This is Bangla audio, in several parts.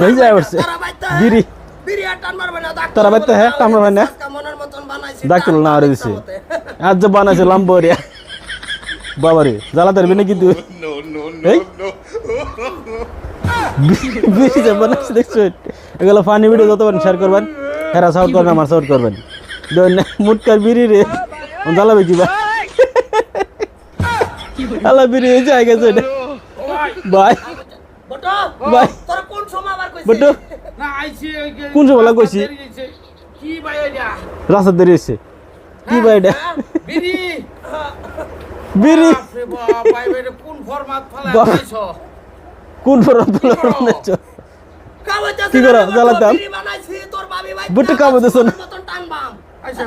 এই যে আসছে বিড়ি। তোরা বাইতে হ্যাঁ টান মারবে না? ডাক্তার না আরে দিছে। আজ যে বানাইছে লাম্বরিয়া। বাবারে জ্বালাতে পারবি না কিন্তু বি- বিড়ি যে বানাইছে দেখছ? এগুলো ফানি ভিডিও যত পারেন শেয়ার করবেন। হেরা সাউট করবেন আমার সাউট করবেন। মুটকার বিড়ি রে। জ্বালাবে কি বা আলা বিড়ি এই জায়গা গেছে কোন সময় আবার কইছি না আইছি কোন সময় লাগ কি ভাই এটা? রাস্তা দেরি হ্যাঁ, হ্যাঁ, কোন ফরমাত ফালা আইছো কোন ফরমাত ফালা আইছো কি করো? জ্বালাতাম। বিড়ি বানাইছি তোর ভাই ভাই বুট কামে দেছ না। মতন টানবাম। আচ্ছা।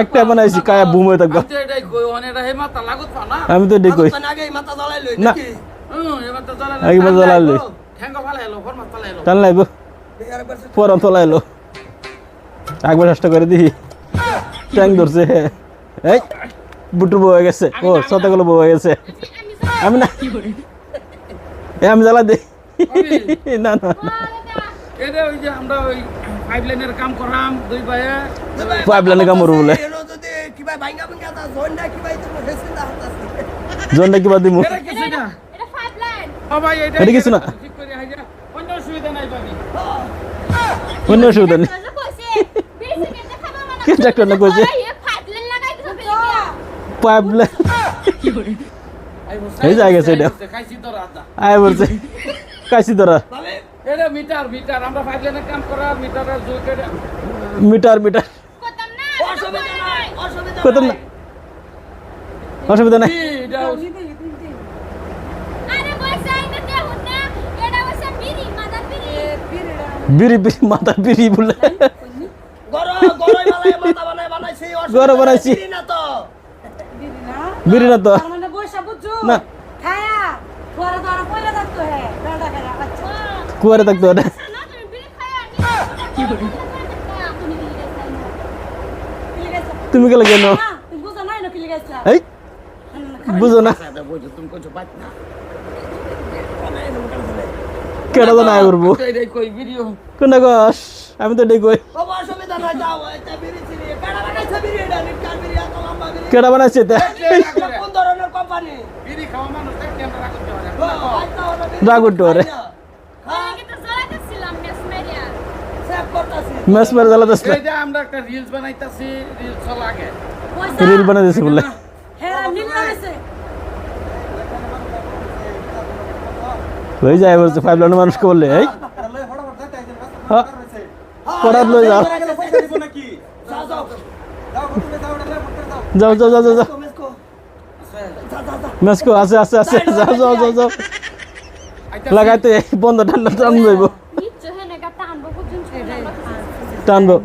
একটা বানাইছি কায়া বুম হয়ে থাকবে আমি তো ডেকে না আগে মাথা জ্বালাইলো টান লাগবো পরম তলাইলো একবার চেষ্টা করে দিই ট্যাং ধরছে। এই বুটু বউ হয়ে গেছে। ও শতগুলো বউ হয়ে গেছে। আমি না আমি জ্বালা দিই। না না। পাইপলাইনের কাম করাম দুই ভাইয়া। পাইপলাইনের কাম করব বলে। জোনটা কিবা দিব এটা কিছু না। অন্য অসুবিধা নেই কে ডাক্তার না কইছে? পাইপলাইন এই জায়গা সেটা আয় বলছে কাশি ধরা অসুবিধা নাই। বিড়ি বিড়ি। মাথা বিড়ি বলে। বিড়ি না তো। না। কুয়ারে থাকতে পারে। তুমি গেলে কেন? এই বুঝো না। কেডা তো না করব? কোন আমি তো ডেকই। কেডা বানাইছে রাগুট রে ম্যাচ মেরে জ্বালাতে আসলে এটা আমরা একটা রিলস বানাইতাছি রিলস লাগে। রিল বানাই দিছে বলে। হ্যাঁ রিল বানাইছে। লই যায় বলছে ফাইভ লাইন মানুষকে বললে এই। পড়াত লই যাও যাও যাও যাও যাও। যাও মেসকো আছে আছে আছে যাও যাও যাও যাও লাগাইতে বন্ধ ঠান্ডা টান যাইব আনবো